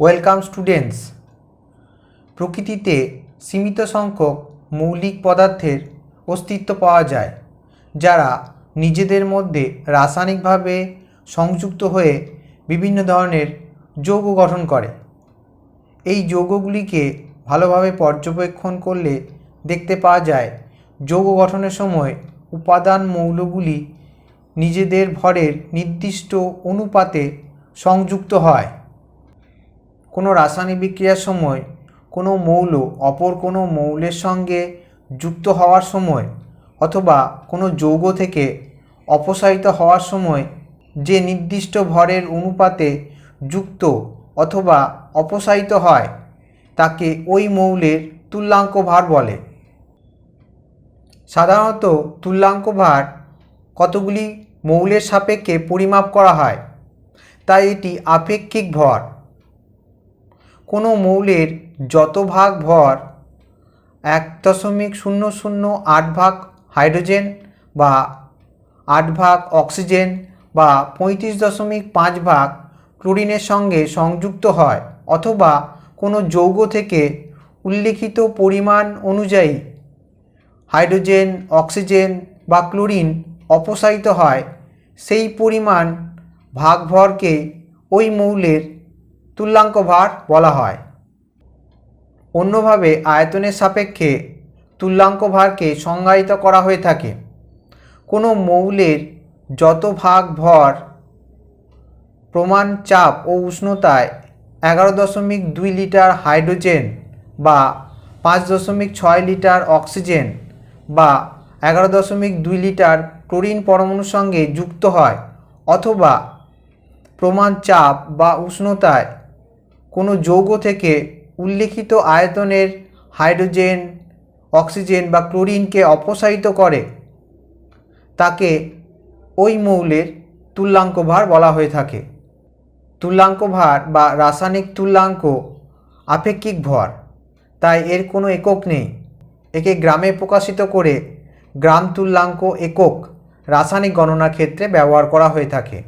Welcome students. প্রকৃতিতে সীমিত সংখ্যক মৌলিক পদার্থের অস্তিত্ব পাওয়া যায়, যারা নিজেদের মধ্যে রাসায়নিকভাবে সংযুক্ত হয়ে বিভিন্ন ধরনের যৌগ গঠন করে। এই যৌগগুলিকে ভালোভাবে পর্যবেক্ষণ করলে দেখতে পাওয়া যায়, যৌগ গঠনের সময় উপাদান মৌলগুলি নিজেদের ভরের নির্দিষ্ট অনুপাতে সংযুক্ত হয়। কোনো রাসায়নিক বিক্রিয়ার সময়, কোনো মৌল অপর কোনো মৌলের সঙ্গে যুক্ত হওয়ার সময় অথবা কোনো যৌগ থেকে অপসারিত হওয়ার সময় যে নির্দিষ্ট ভরের অনুপাতে যুক্ত অথবা অপসারিত হয়, তাকে ওই মৌলের তুল্যাঙ্ক ভার বলে। সাধারণত তুল্যাঙ্ক ভার কতগুলি মৌলের সাপেক্ষে পরিমাপ করা হয় তাই এটি আপেক্ষিক ভর। কোনো মৌলের যত ভাগ ভর এক দশমিক শূন্য শূন্য আট ভাগ হাইড্রোজেন বা আট ভাগ অক্সিজেন বা পঁয়ত্রিশ দশমিক পাঁচ ভাগ ক্লোরিনের সঙ্গে সংযুক্ত হয় অথবা কোনো যৌগ থেকে উল্লিখিত পরিমাণ অনুযায়ী হাইড্রোজেন, অক্সিজেন বা ক্লোরিন অপসারিত হয়, সেই পরিমাণ ভাগভরকে ওই মৌলের তুল্যাঙ্ক ভার বলা হয়। অন্যভাবে আয়তনের সাপেক্ষে তুল্যাঙ্ক ভারকে সংজ্ঞায়িত করা হয়ে থাকে। কোনো মৌলের যত ভাগ ভর প্রমাণ চাপ ও উষ্ণতায় এগারো দশমিক দুই লিটার হাইড্রোজেন বা পাঁচ দশমিক ছয় লিটার অক্সিজেন বা এগারো দশমিক দুই লিটার ক্লোরিন পরমাণুর সঙ্গে যুক্ত হয় অথবা প্রমাণ চাপ বা উষ্ণতায় কোনো যৌগ থেকে উল্লিখিত আয়তনের হাইড্রোজেন, অক্সিজেন বা ক্লোরিনকে অপসারিত করে। তাকে ওই মৌলের তুল্যাঙ্ক ভার বলা হয়ে থাকে। তুল্যাঙ্ক ভার বা রাসায়নিক তুল্যাঙ্ক আপেক্ষিক ভর। তাই এর কোনো একক নেই। একে গ্রামে প্রকাশিত করে গ্রাম তুল্যাঙ্ক একক রাসায়নিক গণনার ক্ষেত্রে ব্যবহার করা হয়ে থাকে।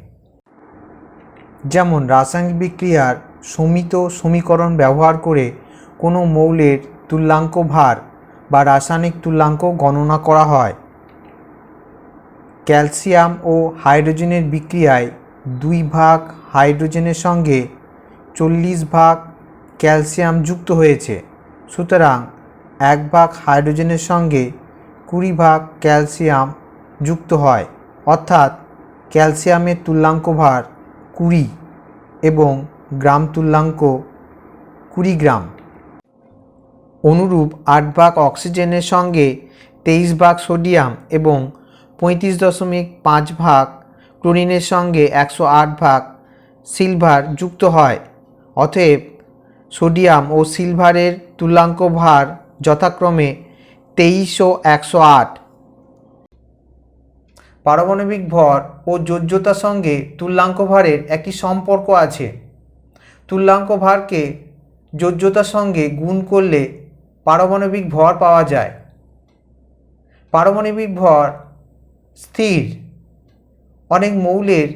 যেমন রাসায়নিক বিক্রিয়ার সমিত সমীকরণ ব্যবহার করে কোনো মৌলের তুল্যাঙ্ক ভার বা রাসায়নিক তুল্যাঙ্ক গণনা করা হয়। ক্যালসিয়াম ও হাইড্রোজেনের বিক্রিয়ায় দুই ভাগ হাইড্রোজেনের সঙ্গে চল্লিশ ভাগ ক্যালসিয়াম যুক্ত হয়েছে। সুতরাং এক ভাগ হাইড্রোজেনের সঙ্গে কুড়ি ভাগ ক্যালসিয়াম যুক্ত হয়। অর্থাৎ ক্যালসিয়ামের তুল্যাঙ্ক ভার কুড়ি এবং গ্রাম তুল্যাঙ্ক কুড়ি গ্রাম অনুরূপ আট ভাগ অক্সিজেনের সঙ্গে তেইশ ভাগ সোডিয়াম এবং পঁয়ত্রিশ দশমিক পাঁচ ভাগ ক্লোরিনের সঙ্গে একশো আট ভাগ সিলভার যুক্ত হয়। অতএব সোডিয়াম ও সিলভারের তুল্যাঙ্ক ভার যথাক্রমে তেইশ ও একশো আট। পারমাণবিক ভর ও যোজ্যতার সঙ্গে তুল্যাঙ্ক ভারের একটি সম্পর্ক আছে। তুল্যাঙ্ক ভারকে যোজ্যতার সঙ্গে গুণ করলে পারমাণবিক ভর পাওয়া যায়। পারমাণবিক ভর স্থির। অনেক মৌলের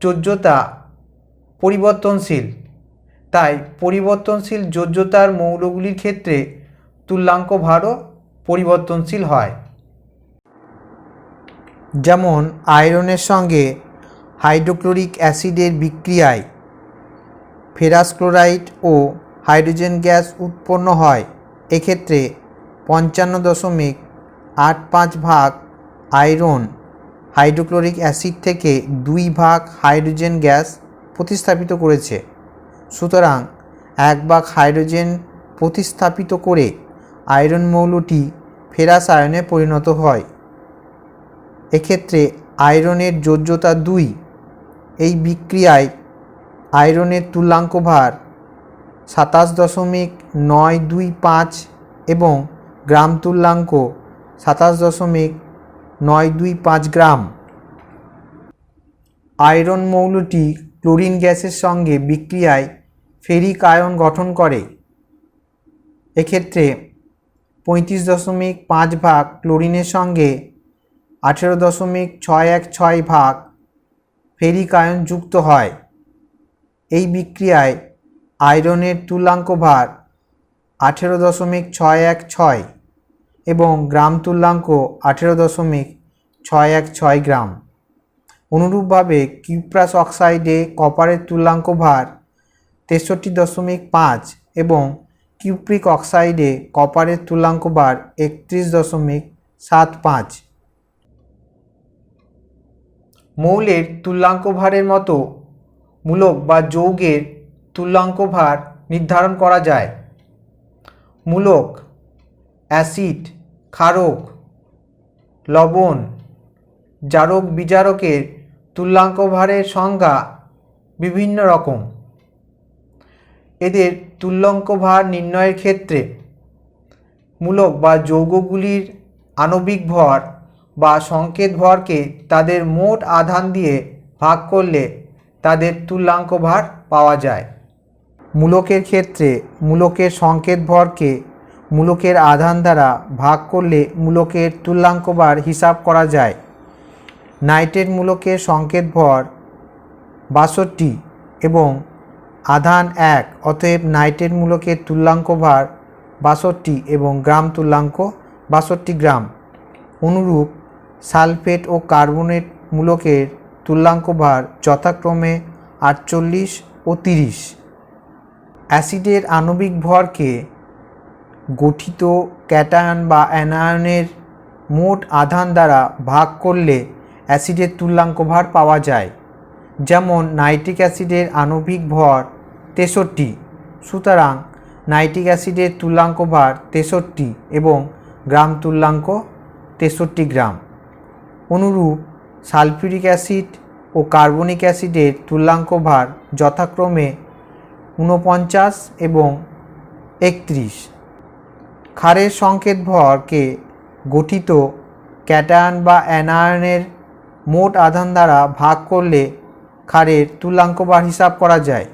যোজ্যতা পরিবর্তনশীল। তাই পরিবর্তনশীল যোজ্যতার মৌলগুলির ক্ষেত্রে তুল্যাঙ্ক ভারও পরিবর্তনশীল হয়। যেমন আয়রনের সঙ্গে হাইড্রোক্লোরিক অ্যাসিডের বিক্রিয়ায় ফেরাস ক্লোরাইড ও হাইড্রোজেন গ্যাস উৎপন্ন হয়। এক্ষেত্রে পঞ্চান্ন দশমিক আট পাঁচ ভাগ আয়রন, হাইড্রোক্লোরিক অ্যাসিড থেকে দুই ভাগ হাইড্রোজেন গ্যাস প্রতিস্থাপিত করেছে। সুতরাং এক ভাগ হাইড্রোজেন প্রতিস্থাপিত করে আয়রন মৌলটি ফেরাস আয়নে পরিণত হয়। এক্ষেত্রে আয়রনের যোজ্যতা দুই। এই বিক্রিয়ায় আয়রনের তুল্যাঙ্ক ভার সাতাশ দশমিক নয় দুই পাঁচ এবং গ্রাম তুল্যাঙ্ক সাতাশ দশমিক নয় দুই পাঁচ গ্রাম। আয়রন মৌলটি ক্লোরিন গ্যাসের সঙ্গে বিক্রিয়ায় ফেরিক আয়ন গঠন করে। এক্ষেত্রে পঁয়ত্রিশ দশমিক পাঁচ ভাগ ক্লোরিনের সঙ্গে আঠেরো দশমিক ছয় এক ছয় ভাগ ফেরিক আয়ন যুক্ত হয়। এই বিক্রিয়ায় আয়রনের তুল্যাঙ্ক ভার আঠেরো দশমিক ছয় এক ছয় এবং গ্রাম তুল্যাঙ্ক আঠেরো দশমিক ছয় এক ছয় গ্রাম। অনুরূপভাবে কিউপ্রাস অক্সাইডে কপারের তুল্যাঙ্ক ভার তেষট্টি দশমিক পাঁচ এবং কিউপ্রিক অক্সাইডে কপারের তুল্যাঙ্ক ভার একত্রিশ দশমিক সাত পাঁচ। মৌলের তুল্যাঙ্ক ভারের মতো মূলক বা যৌগের তুল্যাঙ্ক ভার নির্ধারণ করা যায়। মূলক, অ্যাসিড, ক্ষারক, লবণ, জারক বিজারকের তুল্যাঙ্ক ভারের সংজ্ঞা বিভিন্ন রকম। এদের তুল্যাঙ্ক ভার নির্ণয়ের ক্ষেত্রে মূলক বা যৌগগুলির আণবিক ভর বা সংকেত ভরকে তাদের মোট আধান দিয়ে ভাগ করলে তাদের তুল্যাঙ্ক ভার পাওয়া যায়। মূলকের ক্ষেত্রে মূলকের সংকেত ভরকে মূলকের আধান দ্বারা ভাগ করলে মূলকের তুল্যাঙ্ক ভার হিসাব করা যায়। নাইট্রেট মূলকের সংকেত ভর বাষট্টি এবং আধান এক, অতএব নাইট্রেট মূলকের তুল্যাঙ্ক ভার বাষট্টি এবং গ্রাম তুল্যাঙ্ক বাষট্টি গ্রাম। অনুরূপ সালফেট ও কার্বনেট মূলকের তুল্যাঙ্ক ভার যথাক্রমে আটচল্লিশ ও তিরিশ। অ্যাসিডের আণবিক ভরকে গঠিত ক্যাটায়ন বা অ্যানায়নের মোট আধান দ্বারা ভাগ করলে অ্যাসিডের তুল্যাঙ্ক ভার পাওয়া যায়। যেমন, নাইট্রিক অ্যাসিডের আণবিক ভর তেষট্টি, সুতরাং নাইট্রিক অ্যাসিডের তুল্যাঙ্ক ভার তেষট্টি এবং গ্রাম তুল্যাঙ্ক তেষট্টি গ্রাম। অনুরূপ সালফিউরিক অ্যাসিড ও কার্বনিক অ্যাসিডের তুল্যাঙ্ক ভার যথাক্রমে ঊনপঞ্চাশ এবং একত্রিশ। ক্ষারের সংকেত ভরকে গঠিত ক্যাটায়ন বা অ্যানায়নের মোট আধান দ্বারা ভাগ করলে ক্ষারের তুল্যাঙ্ক ভার হিসাব করা যায়।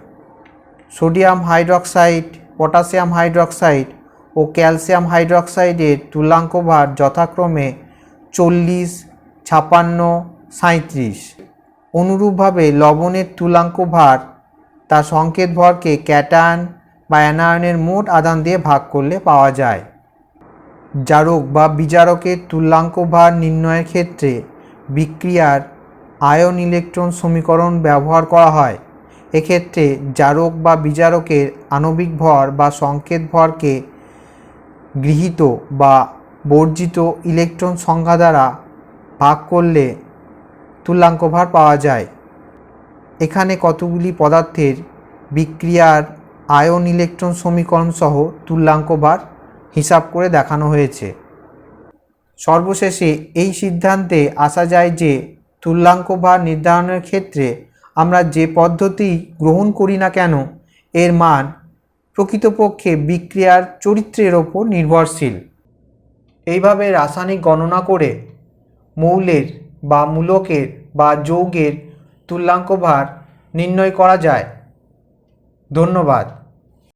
সোডিয়াম হাইড্রক্সাইড, পটাশিয়াম হাইড্রক্সাইড ও ক্যালসিয়াম হাইড্রক্সাইডের তুল্যাঙ্ক ভার যথাক্রমে চল্লিশ, ছাপান্ন সাঁইত্রিশ। অনুরূপভাবে লবণের তুল্যাঙ্ক ভার তার সংকেত ভরকে ক্যাটায়ন বা অ্যানায়নের মোট আধান দিয়ে ভাগ করলে পাওয়া যায়। জারক বা বিজারকের তুল্যাঙ্ক ভার নির্ণয়ের ক্ষেত্রে বিক্রিয়ার আয়ন ইলেকট্রন সমীকরণ ব্যবহার করা হয়। এক্ষেত্রে জারক বা বিজারকের আণবিক ভর বা সংকেত ভরকে গৃহীত বা বর্জিত ইলেকট্রন সংখ্যা দ্বারা ভাগ করলে তুল্যাঙ্ক ভার পাওয়া যায়। এখানে কতগুলি পদার্থের বিক্রিয়ার আয়ন ইলেকট্রন সমীকরণ সহ তুল্যাঙ্ক ভার হিসাব করে দেখানো হয়েছে। সর্বশেষে এই সিদ্ধান্তে আসা যায় যে তুল্যাঙ্ক ভার নির্ধারণের ক্ষেত্রে আমরা যে পদ্ধতি গ্রহণ করি না কেন, এর মান প্রকৃতপক্ষে বিক্রিয়ার চরিত্রের ওপর নির্ভরশীল। এইভাবে রাসায়নিক গণনা করে মৌলের বা মূলকের বা যৌগের তুল্যাঙ্ক ভার নির্ণয় করা যায়। ধন্যবাদ।